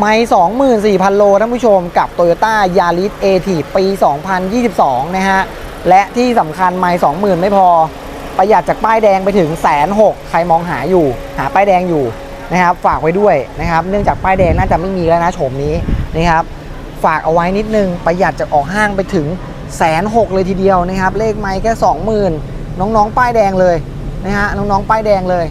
ไม่24,000 โลท่านผู้ชมกับ Toyota Yaris a t ปี 2022 นะฮะ และที่สำคัญไม่20,000 ไม่พอ ประหยัดจากป้ายแดงไปถึงแสนหกใครมองหาอยู่ หาป้ายแดงอยู่นะครับฝากไว้ด้วยนะครับ เนื่องจากป้ายแดงน่าจะไม่มีแล้วนะโฉมนี้นะครับ ฝากเอาไว้นิดนึง ประหยัดจากออกห้างไปถึงแสนหกเลยทีเดียวนะครับ เลขไม้แค่20,000 น้องๆ ป้ายแดงเลยนะฮะน้องๆ ป้ายแดงเลย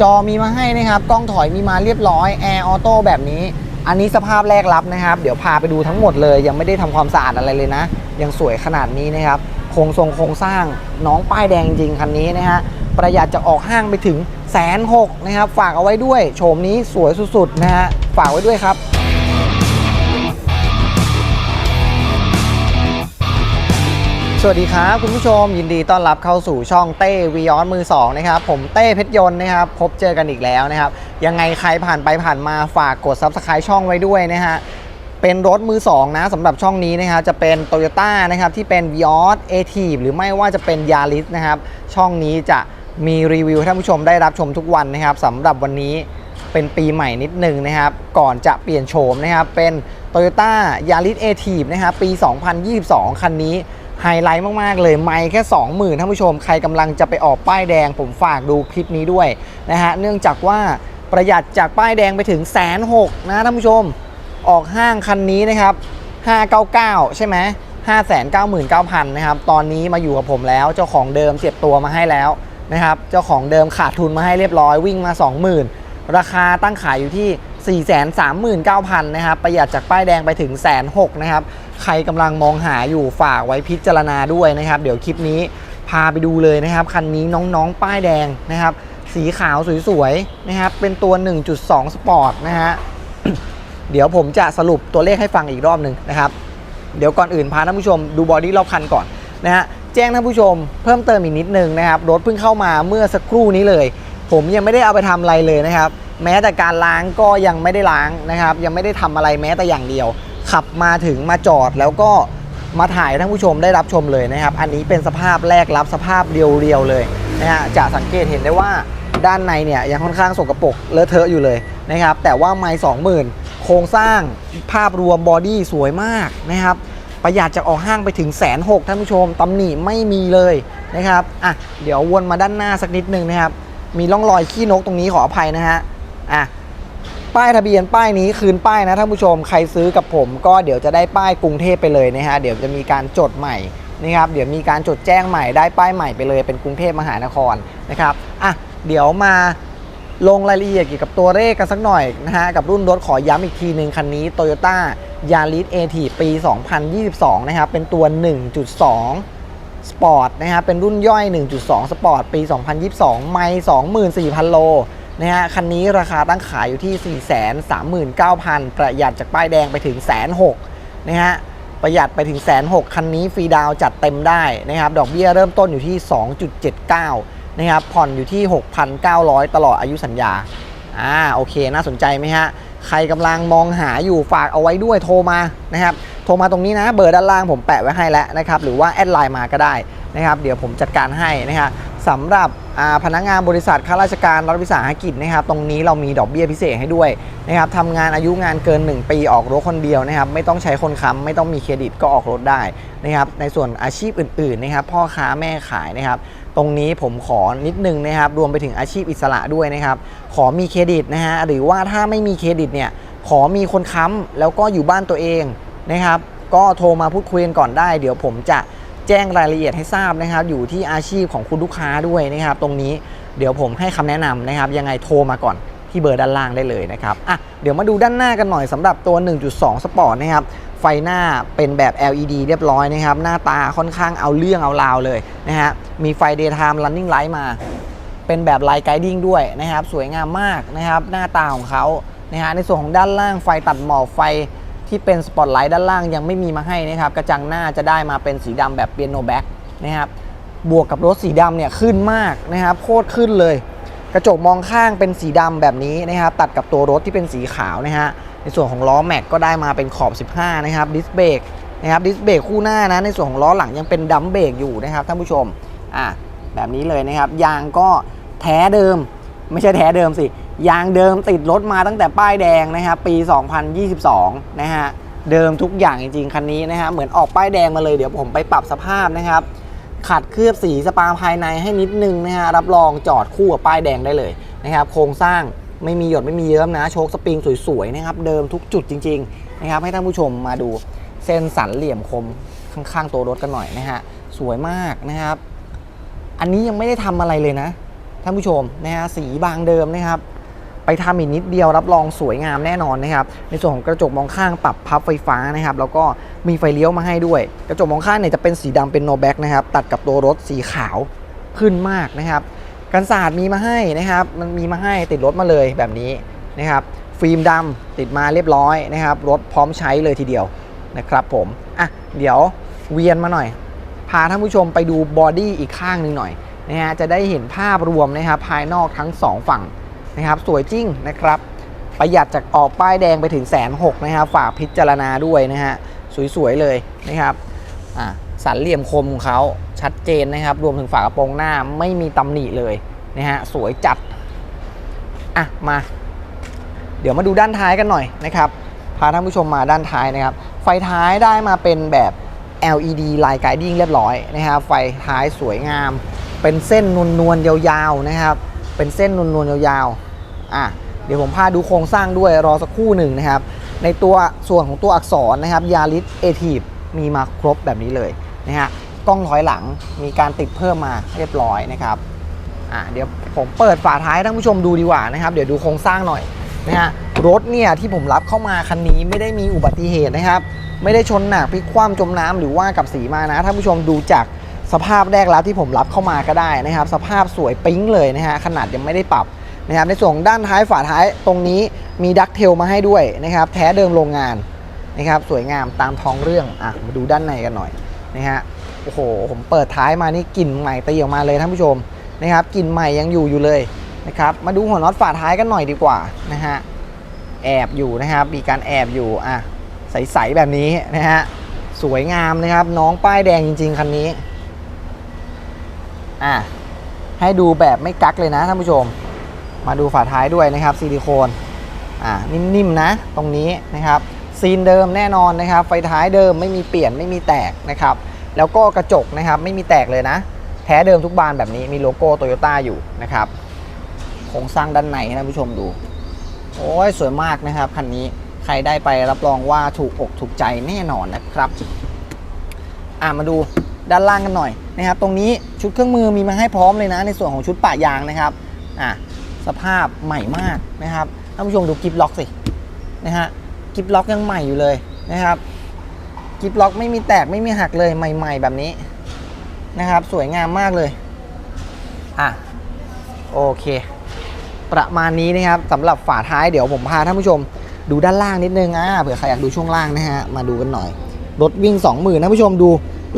จอมีมาให้นะครับ กล้องถอยมีมาเรียบร้อยแอร์ออโต้แบบนี้ อันนี้สภาพแรกรับนะครับ เดี๋ยวพาไปดูทั้งหมดเลย ยังไม่ได้ทำความสะอาดอะไรเลยนะ ยังสวยขนาดนี้นะครับโครงทรงโครงสร้างน้องป้ายแดงจริงคันนี้นะฮะประหยัดจะออกห้างไปถึงแสนหกนะครับ ฝากเอาไว้ด้วยโฉมนี้สวยสุดๆนะฮะฝากไว้ด้วยครับสวัสดีครับคุณผู้ชมยินดีต้อนรับเข้าสู่ช่องเต้วีออนมือ2นะครับผมเต้เพชรยนต์นะครับพบเจอกันอีกแล้วนะครับ ยังไงใครผ่านไปผ่านมาฝากกด Subscribe ช่องไว้ด้วยนะฮะเป็นรถมือ2นะสำหรับช่องนี้นะครับจะเป็น t o y ยต้นะครับที่เป็น v ีออ a t i v หรือไม่ว่าจะเป็น Yaris นะครับช่องนี้จะมีรีวิวให้ท่านผู้ชมได้รับชมทุกวันนะครับสำหรับวันนี้เป็นปีใหม่นิดนึงนะครับ ก่อนจะเปลี่ยนโฉมนะครับ เป็น Toyota Yaris a t i v นะครับปี 2022 คันนี้ไฮไลท์มาก ๆ เลยไม่แค่ 20,000ท่านผู้ชม ใครกำลังจะไปออกป้ายแดงผมฝากดูคลิปนี้ด้วยนะฮะเนื่องจากว่า ประหยัดจากป้ายแดงไปถึงแสนหกนะท่านผู้ชม ออกห้างคันนี้นะครับ 599 ใช่ไหม599,000นะครับ ตอนนี้มาอยู่กับผมแล้วเจ้าของเดิมเสียบตัวมาให้แล้วนะครับ เจ้าของเดิมขาดทุนมาให้เรียบร้อยวิ่งมา 20,000 ราคาตั้งขายอยู่ที่ 439,000นะครับ ประหยัดจากป้ายแดงไปถึงแสนหกนะครับ ใครกำลังมองหาอยู่ฝากไว้พิจารณาด้วยนะครับ เดี๋ยวคลิปนี้พาไปดูเลยนะครับ คันนี้น้องๆ ป้ายแดงนะครับ สีขาวสวยๆนะครับเป็นตัว 1.2 สปอร์ตนะฮะเดี๋ยวผมจะสรุปตัวเลขให้ฟังอีกรอบหนึ่งนะครับ เดี๋ยวก่อนอื่นพาท่านผู้ชมดูบอดี้รอบคันก่อนนะฮะแจ้งท่านผู้ชมเพิ่มเติมอีกนิดนึงนะครับรถเพิ่งเข้ามาเมื่อสักครู่นี้เลย ผมยังไม่ได้เอาไปทำอะไรเลยนะครับ แม้แต่การล้างก็ยังไม่ได้ล้างนะครับ ยังไม่ได้ทำอะไรแม้แต่อย่างเดียว ขับมาถึงมาจอดแล้วก็มาถ่ายท่านผู้ชมได้รับชมเลยนะครับ อันนี้เป็นสภาพแรกรับสภาพเรียวๆเลยนะฮะจะสังเกตเห็นได้ว่า ด้านในเนี่ยยังค่อนข้างสกรปรกเลอะเทอะอยู่เลยนะครับ แต่ว่าไม่สองหมื่นโครงสร้างภาพรวมบอดี้สวยมากนะครับ ประหยัดจากออกห้างไปถึงแสนหกท่านผู้ชมตำหนิไม่มีเลยนะครับอะเดี๋ยววนมาด้านหน้าสักนิดนึงนะครับ มีร่องรอยขี้นกตรงนี้ขออภัยนะฮะอะป้ายทะเบียนป้ายนี้คืนป้ายนะท่านผู้ชมใครซื้อกับผม ก็เดี๋ยวจะได้ป้ายกรุงเทพไปเลยนะฮะเดี๋ยวจะมีการจดใหม่นะครับเดี๋ยวมีการจดแจ้งใหม่ได้ป้ายใหม่ไปเลยเป็นกรุงเทพมหานครนะครับอะ เดี๋ยวมาลงรายละเอียดเกี่ยวกับตัวเลขกันสักหน่อยนะฮะ กับรุ่นรถขอย้ำอีกทีหนึ่งคันนี้ Toyota Yaris a t ปี 2022 นะครับ เป็นตัว 1.2 Sport นะครับเป็นรุ่นย่อย 1.2 Sport ปี 2022 ไม่ 24,000 โลนะฮะ คันนี้ราคาตั้งขายอยู่ที่ 439,000 ประหยัดจากป้ายแดงไปถึงแสนหกนะฮะประหยัดไปถึงแสนหคันนี้ฟรีดาวจัดเต็มได้นะครับ ดอกเบี้ยเริ่มต้นอยู่ที่ 2.79 นะครับผ่อนอยู่ที่ 6,900 ตลอดอายุสัญญาอ่าโอเคน่าสนใจไหมฮะใครกำลังมองหาอยู่ฝากเอาไว้ด้วยโทรมานะครับโทรมาตรงนี้นะเบอร์ด้านล่างผมแปะไว้ให้แล้วนะครับหรือว่าแอดไลน์มาก็ได้นะครับเดี๋ยวผมจัดการให้นะครับสำหรับอาพนักงานบริษัทข้าราชการรัฐวิสาหกิจนะครับตรงนี้เรามีดอกเบี้ยพิเศษให้ด้วยนะครับทำงานอายุงานเกิน 1 ปีออกรถคนเดียวนะครับไม่ต้องใช้คนค้ำไม่ต้องมีเครดิตก็ออกรถได้นะครับในส่วนอาชีพอื่นๆนะครับพ่อค้าแม่ขายนะครับ ตรงนี้ผมขอนิดนึงนะครับ รวมไปถึงอาชีพอิสระด้วยนะครับ ขอมีเครดิตนะฮะหรือว่าถ้าไม่มีเครดิตเนี่ยขอมีคนค้ำแล้วก็อยู่บ้านตัวเองนะครับ ก็โทรมาพูดคุยกันก่อนได้ เดี๋ยวผมจะแจ้งรายละเอียดให้ทราบนะครับ อยู่ที่อาชีพของคุณลูกค้าด้วยนะครับ ตรงนี้เดี๋ยวผมให้คำแนะนำนะครับ ยังไงโทรมาก่อนที่เบอร์ด้านล่างได้เลยนะครับอะเดี๋ยวมาดูด้านหน้ากันหน่อยสำหรับตัว 1.2 Sport นะครับ ไฟหน้าเป็นแบบ LED เรียบร้อยนะครับ หน้าตาค่อนข้างเอาเรื่องเอาราวเลยนะฮะ มีไฟ daytime running light มา เป็นแบบไลท์ไกดิ้งด้วยนะครับ สวยงามมากนะครับ หน้าตาของเขานะฮะ ในส่วนของด้านล่างไฟตัดหมอกไฟที่เป็นสปอตไลท์ด้านล่างยังไม่มีมาให้นะครับ กระจังหน้าจะได้มาเป็นสีดำแบบเปียโนแบ็กนะครับ บวกกับรถสีดำเนี่ยขึ้นมากนะครับ โคตรขึ้นเลย กระจกมองข้างเป็นสีดำแบบนี้นะครับ ตัดกับตัวรถที่เป็นสีขาวนะฮะ ในส่วนของล้อแม็กก็ได้มาเป็นขอบ 15 นะครับดิสเบรกนะครับดิสเบรกคู่หน้านะในส่วนของล้อหลังยังเป็นดัมเบรกอยู่นะครับท่านผู้ชมอะแบบนี้เลยนะครับ ยางก็แท้เดิม ไม่ใช่แท้เดิมสิ ยางเดิมติดรถมาตั้งแต่ป้ายแดงนะครับปี 2022 นะฮะเดิมทุกอย่างจริงๆ คันนี้นะฮะเหมือนออกป้ายแดงมาเลยเดี๋ยวผมไปปรับสภาพนะครับขัดเคลือบสีสปาภายในให้นิดนึงนะฮะรับรองจอดคู่กับป้ายแดงได้เลยนะครับโครงสร้าง ไม่มีหยดไม่มีเยิ้มนะโชคสปริงสวยๆนะครับเดิมทุกจุดจริงๆนะครับให้ท่านผู้ชมมาดูเส้นสันเหลี่ยมคมข้างๆตัวรถกันหน่อยนะฮะสวยมากนะครับ อันนี้ยังไม่ได้ทำอะไรเลยนะท่านผู้ชมนะฮะสีบางเดิมนะครับ ไปทำอีกนิดเดียวรับรองสวยงามแน่นอนนะครับ ในส่วนของกระจกมองข้างปรับพับไฟฟ้านะครับ แล้วก็มีไฟเลี้ยวมาให้ด้วย กระจกมองข้างเนี่ยจะเป็นสีดำเป็นโนแบ็กนะครับ ตัดกับตัวรถสีขาวขึ้นมากนะครับ กันศาสตร์มีมาให้นะครับ มันมีมาให้ติดรถมาเลยแบบนี้นะครับ ฟิล์มดำติดมาเรียบร้อยนะครับ รถพร้อมใช้เลยทีเดียวนะครับผม อะ เดี๋ยวเวียนมาหน่อย พาท่านผู้ชมไปดูบอดี้อีกข้างหนึ่งหน่อยนะฮะ จะได้เห็นภาพรวมนะครับภายนอกทั้งสองฝั่งนะครับ สวยจริงนะครับ ประหยัดจากออกป้ายแดงไปถึงแสนหกนะครับ ฝากพิจารณาด้วยนะฮะ สวยๆเลยนะครับ อะ สันเหลี่ยมคมของเขาชัดเจนนะครับ รวมถึงฝากระโปรงหน้าไม่มีตำหนิเลยนะฮะสวยจัด อะมา เดี๋ยวมาดูด้านท้ายกันหน่อยนะครับ พาท่านผู้ชมมาด้านท้ายนะครับ ไฟท้ายได้มาเป็นแบบ LED Line Guiding เรียบร้อยนะครับไฟท้ายสวยงาม เป็นเส้นนวลๆยาวๆนะครับ เป็นเส้นนวลๆยาวๆอะเดี๋ยวผมพาดูโครงสร้างด้วยรอสักครู่หนึ่งนะครับ ในตัวส่วนของตัวอักษรนะครับยาริสเอทีฟมีมาครบแบบนี้เลย นะฮะกล้องถอยหลังมีการติดเพิ่มมาเรียบร้อยนะครับอะเดี๋ยวผมเปิดฝาท้ายท่านผู้ชมดูดีกว่านะครับเดี๋ยวดูโครงสร้างหน่อยนะฮะรถเนี่ยที่ผมรับเข้ามาคันนี้ไม่ได้มีอุบัติเหตุนะครับ ไม่ได้ชนหนักพลิกคว่ำจมน้ำหรือว่ากับสีมานะท่านผู้ชมดูจากสภาพแรกรับที่ผมรับเข้ามาก็ได้นะครับ สภาพสวยปิ๊งเลยนะฮะขนาดยังไม่ได้ปรับนะครับในส่วนด้านท้ายฝาท้ายตรงนี้มีดักเทลมาให้ด้วยนะครับ แท้เดิมโรงงานนะครับ สวยงามตามท้องเรื่องอะมาดูด้านในกันหน่อย นะฮะโอ้โหผมเปิดท้ายมานี่กลิ่นใหม่ตีออกมาเลยท่านผู้ชมนะครับกลิ่นใหม่ยังอยู่อยู่เลยนะครับมาดูหัวน็อตฝาท้ายกันหน่อยดีกว่านะฮะแอบอยู่นะครับมีการแอบอยู่อะใสๆแบบนี้นะฮะสวยงามนะครับ น้องป้ายแดงจริง ๆคันนี้อะให้ดูแบบไม่กักเลยนะท่านผู้ชม มาดูฝาท้ายด้วยนะครับซิลิโคนอะนิ่มๆนะตรงนี้นะครับ ซีนเดิมแน่นอนนะครับไฟท้ายเดิมไม่มีเปลี่ยนไม่มีแตกนะครับแล้วก็กระจกนะครับไม่มีแตกเลยนะ แท้เดิมทุกบานแบบนี้มีโลโก้โตโยต้าอยู่นะครับโครงสร้างด้านในให้ท่านผู้ชมดูโอ้ยสวยมากนะครับคันนี้ใครได้ไปรับรองว่าถูกอกถูกใจแน่นอนนะครับอะมาดูด้านล่างกันหน่อยนะครับ ตรงนี้ชุดเครื่องมือมีมาให้พร้อมเลยนะ ในส่วนของชุดปะยางนะครับอะสภาพใหม่มากนะครับท่านผู้ชมดูกิฟล็อกสินะฮะ กิฟล็อกยังใหม่อยู่เลยนะครับกิฟล็อกไม่มีแตกไม่มีหักเลยใหม่ ๆ แบบนี้นะครับ สวยงามมากเลยอะโอเค ประมาณนี้นะครับสำหรับฝาท้ายเดี๋ยวผมพาท่านผู้ชมดูด้านล่างนิดนึงอะเผื่อใครอยากดูช่วงล่างนะฮะมาดูกันหน่อยรถวิ่ง 20,000ท่านผู้ชมดู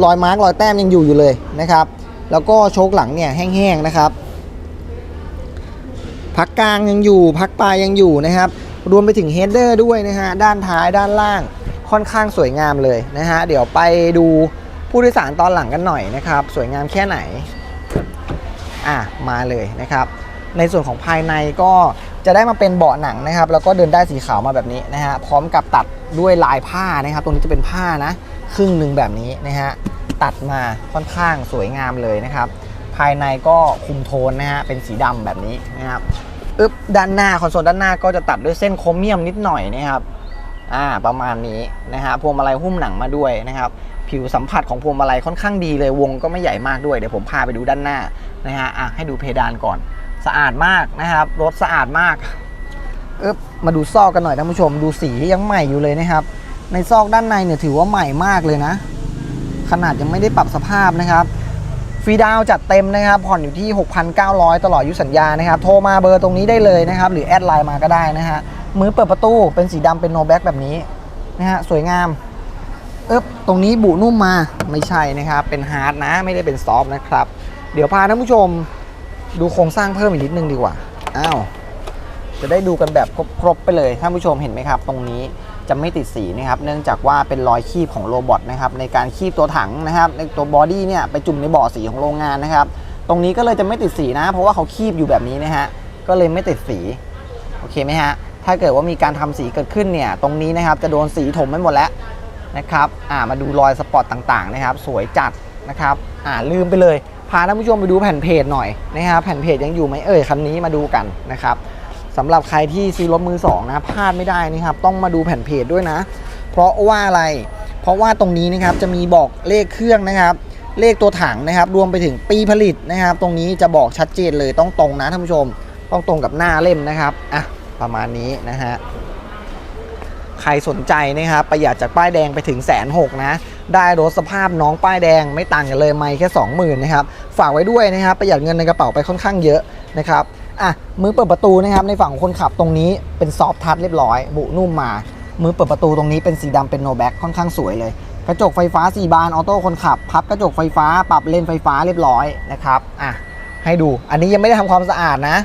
รอยมาร์กรอยแต้มยังอยู่อยู่เลยนะครับ แล้วก็โชคหลังเนี่ยแห้งๆนะครับพักกลางยังอยู่พักปลายยังอยู่นะครับ รวมไปถึงเฮดเดอร์ด้วยนะฮะด้านท้ายด้านล่างค่อนข้างสวยงามเลยนะฮะเดี๋ยวไปดูผู้โดยสารตอนหลังกันหน่อยนะครับ สวยงามแค่ไหนอะมาเลยนะครับ ในส่วนของภายในก็จะได้มาเป็นเบาะหนังนะครับ แล้วก็เดินได้สีขาวมาแบบนี้นะฮะพร้อมกับตัดด้วยลายผ้านะครับ ตรงนี้จะเป็นผ้านะ ครึ่งหนึ่งแบบนี้นะฮะตัดมาค่อนข้างสวยงามเลยนะครับ ภายในก็คุมโทนนะฮะเป็นสีดำแบบนี้นะครับ อึบด้านหน้าคอนโซลด้านหน้าก็จะตัดด้วยเส้นโครเมียมนิดหน่อยนะครับอ่าประมาณนี้นะฮะพวงมาลัยหุ้มหนังมาด้วยนะครับ ผิวสัมผัสของพวงมาลัยค่อนข้างดีเลยวงก็ไม่ใหญ่มากด้วยเดี๋ยวผมพาไปดูด้านหน้านะฮะอะให้ดูเพดานก่อน สะอาดมากนะครับรถสะอาดมากอึบมาดูซอกกันหน่อยท่านผู้ชม ดูสียังใหม่อยู่เลยนะครับ ในซอกด้านในเนี่ยถือว่าใหม่มากเลยนะ ขนาดยังไม่ได้ปรับสภาพนะครับ ฟรีดาวจัดเต็มนะครับ ผ่อนอยู่ที่ 6,900 ตลอดอายุสัญญานะครับ โทรมาเบอร์ตรงนี้ได้เลยนะครับ หรือแอดไลน์มาก็ได้นะฮะ มือเปิดประตูเป็นสีดำเป็นโนแบ็กแบบนี้นะฮะ สวยงามเอ๊บตรงนี้บุนุ่มมาไม่ใช่นะครับ เป็นฮาร์ดนะ ไม่ได้เป็นซอฟต์นะครับ เดี๋ยวพาท่านผู้ชมดูโครงสร้างเพิ่มอีกนิดนึงดีกว่า อ้าว จะได้ดูกันแบบครบๆไปเลยท่านผู้ชมเห็นไหมครับ ตรงนี้ จะไม่ติดสีนะครับเนื่องจากว่าเป็นรอยคีบของโรบอทนะครับในการคีบตัวถังนะครับในตัวบอดี้เนี่ยไปจุ่มในบ่อสีของโรงงานนะครับตรงนี้ก็เลยจะไม่ติดสีนะ เพราะว่าเขาคีบอยู่แบบนี้นะฮะก็เลยไม่ติดสีโอเคไหมฮะถ้าเกิดว่ามีการทำสีเกิดขึ้นเนี่ยตรงนี้นะครับจะโดนสีถมไปหมดแล้วนะครับอ่ามาดูรอยสปอตต่างๆนะครับสวยจัดนะครับอ่าลืมไปเลยพาท่านผู้ชมไปดูแผ่นเพจหน่อยนะครับแผ่นเพจยังอยู่ไหมเอ่ยคันนี้มาดูกันนะครับ สำหรับใครที่ซื้อรถมือสองนะพลาดไม่ได้นะครับ ต้องมาดูแผ่นเพจด้วยนะ เพราะว่าอะไร เพราะว่าตรงนี้นะครับจะมีบอกเลขเครื่องนะครับ เลขตัวถังนะครับ รวมไปถึงปีผลิตนะครับ ตรงนี้จะบอกชัดเจนเลยต้องตรงนะท่านผู้ชม ต้องตรงกับหน้าเล่มนะครับอะประมาณนี้นะฮะใครสนใจนะครับประหยัดจากป้ายแดงไปถึงแสนหกนะ ได้รถสภาพน้องป้ายแดงไม่ต่างกันเลยไม่แค่ 20,000นะครับฝากไว้ด้วยนะครับประหยัดเงินในกระเป๋าไปค่อนข้างเยอะนะครับ อะมือเปิดประตูนะครับในฝั่งของคนขับตรงนี้เป็นซอฟทัชเรียบร้อย บุนุ่มมา มือเปิดประตูตรงนี้เป็นสีดำเป็นโนแบ็กค่อนข้างสวยเลย กระจกไฟฟ้า 4 บานออโต้คนขับ พับกระจกไฟฟ้าปรับเลนไฟฟ้าเรียบร้อยนะครับอะให้ดูอันนี้ยังไม่ได้ทำความสะอาดนะ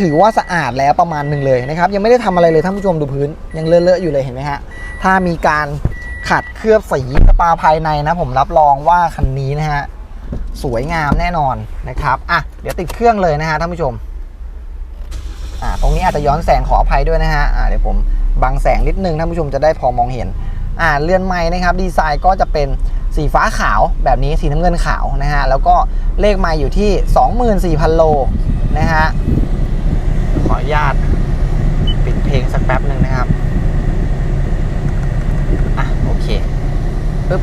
ถือว่าสะอาดแล้วประมาณหนึ่งเลยนะครับ ยังไม่ได้ทำอะไรเลยท่านผู้ชมดูพื้น ยังเลอะๆอยู่เลยเห็นไหมฮะถ้ามีการขัดเคลือบสีสปาภายในนะ ผมรับรองว่าคันนี้นะฮะ สวยงามแน่นอนนะครับอะเดี๋ยวติดเครื่องเลยนะฮะท่านผู้ชมอ่าตรงนี้อาจจะย้อนแสงขออภัยด้วยนะฮะอ่าเดี๋ยวผมบังแสงนิดนึงท่านผู้ชมจะได้พอมองเห็นอ่าเลื่อนไม้นะครับดีไซน์ก็จะเป็นสีฟ้าขาวแบบนี้สีน้ำเงินขาวนะฮะแล้วก็เลขไม้อยู่ที่ 24,000 โลนะฮะขออนุญาตปิดเพลงสักแป๊บหนึ่งนะครับอะโอเคปึ๊บ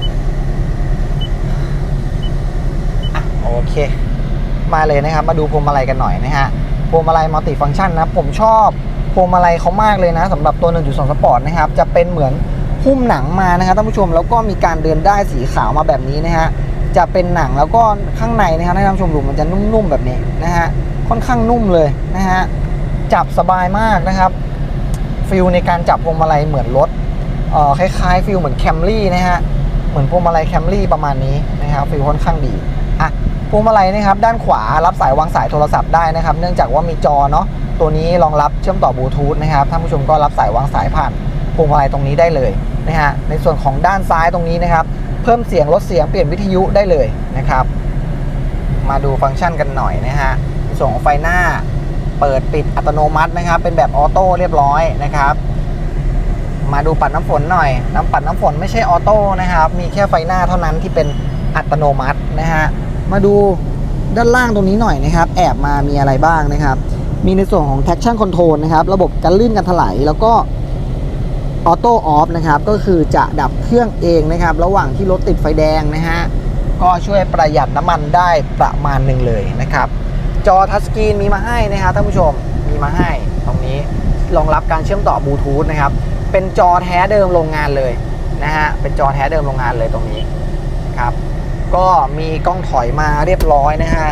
อะ โอเค มาเลยนะครับ มาดูพวงมาลัยกันหน่อยนะฮะพวงมาลัยมัลติฟังก์ชันนะผมชอบพวงมาลัยเขามากเลยนะสำหรับตัว 1.2 สปอร์ตนะครับ จะเป็นเหมือนหุ้มหนังมานะครับท่านผู้ชมแล้วก็มีการเดินได้สีขาวมาแบบนี้นะฮะจะเป็นหนังแล้วก็ข้างในนะครับให้ท่านผู้ชมดูมันจะนุ่มๆแบบนี้นะฮะค่อนข้างนุ่มเลยนะฮะจับสบายมากนะครับฟิลในการจับพวงมาลัยเหมือนรถเอ่อคล้ายๆฟิลเหมือนแคมรี่นะฮะเหมือนพวงมาลัยแคมรี่ประมาณนี้นะครับฟิลค่อนข้างดีอะ พวงมาลัยนะครับด้านขวารับสายวางสายโทรศัพท์ได้นะครับ เนื่องจากว่ามีจอเนาะตัวนี้รองรับเชื่อมต่อบลูทูธนะครับท่านผู้ชมก็รับสายวางสายผ่านพวงมาลัยตรงนี้ได้เลยนะฮะในส่วนของด้านซ้ายตรงนี้นะครับ เพิ่มเสียงลดเสียงเปลี่ยนวิทยุได้เลยนะครับ มาดูฟังก์ชันกันหน่อยนะฮะส่วนของไฟหน้าเปิดปิดอัตโนมัตินะครับ เป็นแบบออโต้เรียบร้อยนะครับมาดูปัดน้ำฝนหน่อย น้ำปัดน้ำฝนไม่ใช่ออโต้นะครับ มีแค่ไฟหน้าเท่านั้นที่เป็นอัตโนมัตินะฮะ มาดูด้านล่างตรงนี้หน่อยนะครับ แอบมามีอะไรบ้างนะครับ มีในส่วนของ traction control นะครับ ระบบการลื่นการถลายแล้วก็ออโต้ออฟนะครับ ก็คือจะดับเครื่องเองนะครับ ระหว่างที่รถติดไฟแดงนะฮะ ก็ช่วยประหยัดน้ำมันได้ประมาณหนึ่งเลยนะครับ จอทัชสกรีนมีมาให้นะครับท่านผู้ชม มีมาให้ตรงนี้ รองรับการเชื่อมต่อบลูทูธนะครับ เป็นจอแท้เดิมโรงงานเลยนะฮะ เป็นจอแท้เดิมโรงงานเลยตรงนี้ครับ ก็มีกล้องถอยมาเรียบร้อยนะฮะ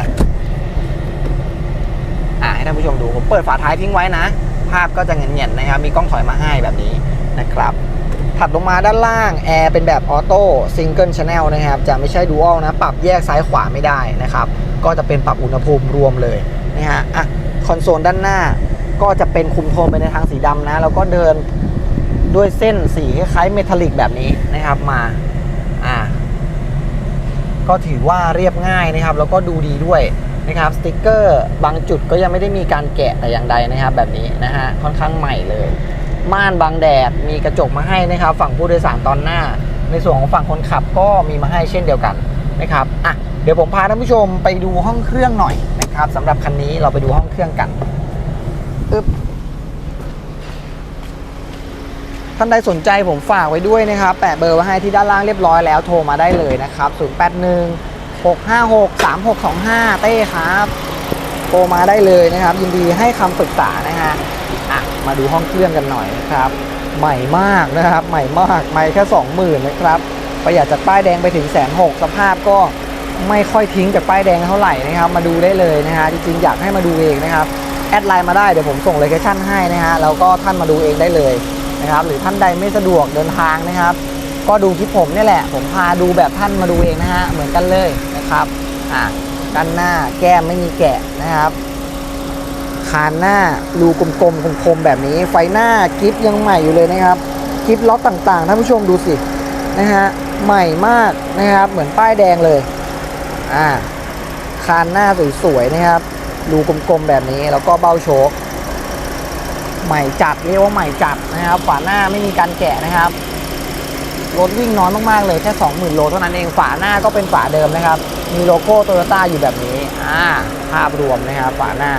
อ่าให้ท่านผู้ชมดูผมเปิดฝาท้ายทิ้งไว้นะ ภาพก็จะเงียบๆนะครับมีกล้องถอยมาให้แบบนี้นะครับ ถัดลงมาด้านล่างแอร์เป็นแบบออโต้ซิงเกิลช n แนลนะครับ จะไม่ใช่ดูอัลนะ ปรับแยกซ้ายขวาไม่ได้นะครับ ก็จะเป็นปรับอุณหภูมิรวมเลยนะฮะอะคอนโซลด้านหน้าก็จะเป็นคุมโทนไปในทางสีดำนะ แล้วก็เดินด้วยเส้นสีคล้ายๆเมทัลลิกแบบนี้นะครับมา อ่า ก็ถือว่าเรียบง่ายนะครับ แล้วก็ดูดีด้วยนะครับสติกเกอร์บางจุดก็ยังไม่ได้มีการแกะแต่อย่างใดนะครับ แบบนี้นะฮะค่อนข้างใหม่เลย ม่านบังแดดมีกระจกมาให้นะครับ ฝั่งผู้โดยสารตอนหน้า ในส่วนของฝั่งคนขับก็มีมาให้เช่นเดียวกันนะครับอะเดี๋ยวผมพาท่านผู้ชมไปดูห้องเครื่องหน่อยนะครับสำหรับคันนี้เราไปดูห้องเครื่องกันอึ๊บ ท่านใดสนใจผมฝากไว้ด้วยนะครับ แปะเบอร์ไว้ให้ที่ด้านล่างเรียบร้อยแล้วโทรมาได้เลยนะครับ 081 656 3625 เต้ครับโทรมาได้เลยนะครับ ยินดีให้คำปรึกษานะฮะอะมาดูห้องเครื่องกันหน่อยนะครับ ใหม่มากนะครับ ใหม่มากไม่แค่ 20,000นะครับประหยัดจากป้ายแดงไปถึงแสนหกสภาพก็ไม่ค่อยทิ้งจากป้ายแดงเท่าไหร่นะครับ มาดูได้เลยนะฮะจริงๆ อยากให้มาดูเองนะครับ แอดไลน์มาได้เดี๋ยวผมส่งโลเคชั่นให้นะฮะแล้วก็ท่านมาดูเองได้เลย นะครับ หรือท่านใดไม่สะดวกเดินทางนะครับ ก็ดูคลิปผมนี่แหละ ผมพาดูแบบท่านมาดูเองนะฮะ เหมือนกันเลยนะครับ อะด้านหน้าแก้มไม่มีแกะนะครับคานหน้ารูกลมๆคมๆแบบนี้ ไฟหน้ากิฟยังใหม่อยู่เลยนะครับกิฟล็อตต่างๆท่านผู้ชมดูสินะฮะใหม่มากนะครับ เหมือนป้ายแดงเลย อ่าคานหน้าสวยๆนะครับรูกลมๆแบบนี้แล้วก็เบ้าโชค ใหม่จัดเรียกว่าใหม่จัดนะครับ ฝาหน้าไม่มีการแกะนะครับรถวิ่งน้อยมากๆเลยแค่20,000โลเท่านั้นเองฝาหน้าก็เป็นฝาเดิมนะครับ มีโลโก้โตโยต้าอยู่แบบนี้อ่าภาพรวมนะครับ ฝาหน้า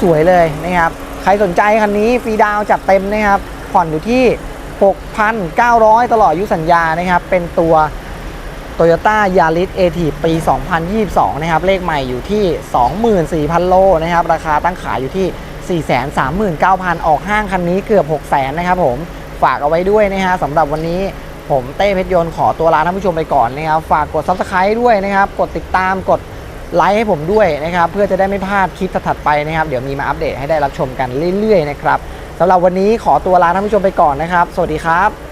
สวยๆเลยนะครับ ใครสนใจคันนี้ฟรีดาวจัดเต็มนะครับ ผ่อนอยู่ที่ 6,900 ตลอดอายุสัญญานะครับ เป็นตัว Toyota Yaris a t ปี 2022 นะครับ เลขใหม่อยู่ที่ 24,000 โลนะครับ ราคาตั้งขายอยู่ที่ 439,000 ออกห้างคันนี้เกือบ 600,000นะครับผมฝากเอาไว้ด้วยนะฮะสำหรับวันนี้ผมเต้เพชรยนต์ขอตัวลาท่านผู้ชมไปก่อนนะครับ ฝากกด Subscribe ด้วยนะครับ กดติดตามกดไลค์ให้ผมด้วยนะครับ เพื่อจะได้ไม่พลาดคลิปถัดไปนะครับ เดี๋ยวมีมาอัปเดตให้ได้รับชมกันเรื่อยๆนะครับสำหรับวันนี้ขอตัวลาท่านผู้ชมไปก่อนนะครับ สวัสดีครับ